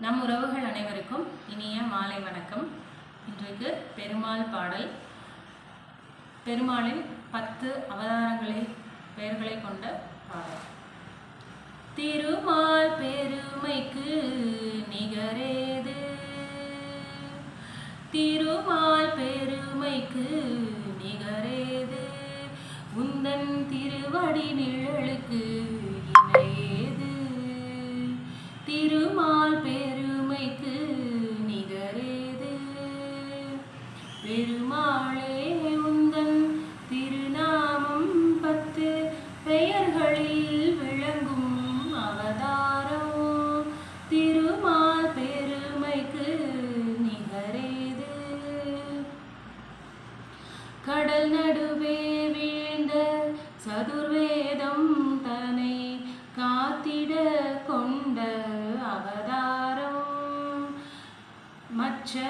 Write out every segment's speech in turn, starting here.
நம் உறவுகள் அனைவருக்கும் இனிய மாலை வணக்கம். இன்றைக்கு பெருமாள் பாடல். பெருமாளின் பத்து அவதாரங்களை பெயர்களை கொண்ட பாடல். திருமால் பெருமைக்கு நிகரேது? திருமால் பெருமைக்கு நிகரேது? உந்தன் திருவடி நிழலுக்கு இணையேது? கடல் நடுவே வீழ்ந்த சதுர்வேதம் தன்னை காத்திட கொண்ட அவதாரம். மற்ற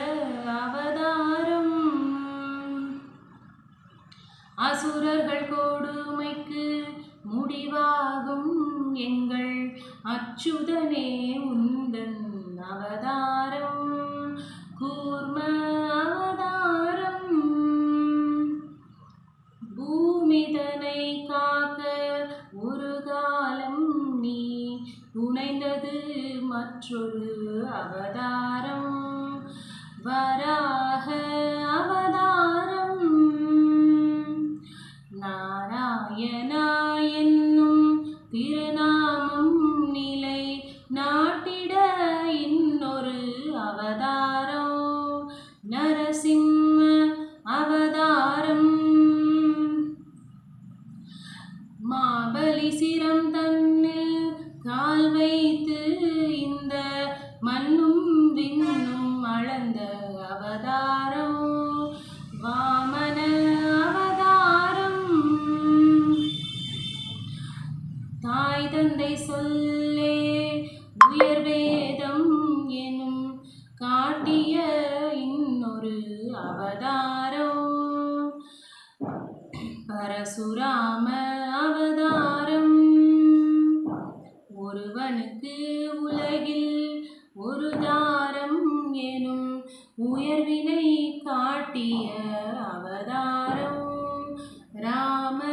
அவதாரம் அசுரர்கள் கொடுமைக்கு முடிவாகும் எங்கள் அச்சுதனே உந்தன் அவதாரம். கூர்ம புனைந்தது மற்றொரு அவதாரம். வராக அவதாரம். நாராயணா என்னும் திருநாமம் நிலை நாட்டிட இன்னொரு அவதாரம். வைத்து இந்த மண்ணும் விண்ணும் அளந்த அவதாரம் வாமன அவதாரம். தாய் தந்தை சொல்லே உயர் வேதம் எனும் காட்டிய இன்னொரு அவதாரம். பரசுராம உயர்வினை காட்டிய அவதாரம் ராம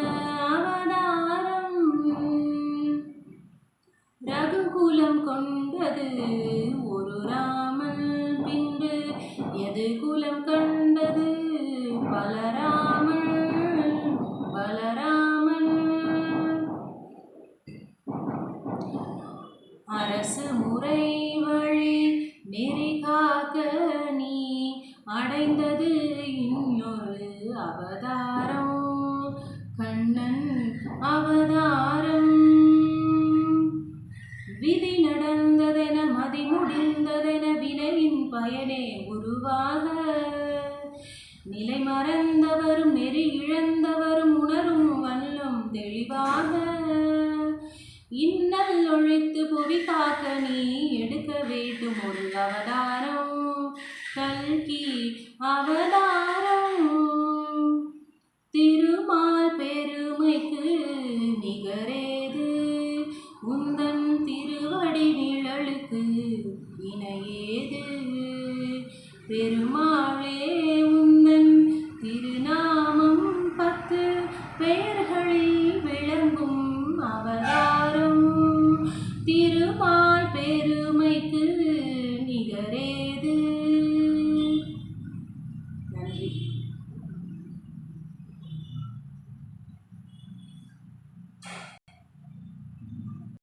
அவதாரம். ரகுகுலம் கொண்டது ஒரு ராமன் பின்பு எது குலம் கண்டது? பலராமன் பலராமன். அரசு முறை மறைந்தது இன்னொரு அவதாரம். கண்ணன் அவதாரம். விதி நடந்ததென மதி முடிந்ததென வினையின் பயனே உருவாக. நிலை மறந்தவரும் நெறி இழந்தவரும் உணரும் வல்லும் தெளிவாக. இன்னல் ஒழித்து புவி காக்க நீ எடுக்க வேண்டும் ஒரு அவதாரம். கல்கி அவதாரம். திருமால் பெருமைக்கு நிகரேது. உந்தன் திருவடி நிழலுக்கு இணையேது பெருமாளே உந்தன் திருநாமம் பத்து பெயர்களில் விளங்கும் அவதாரம்.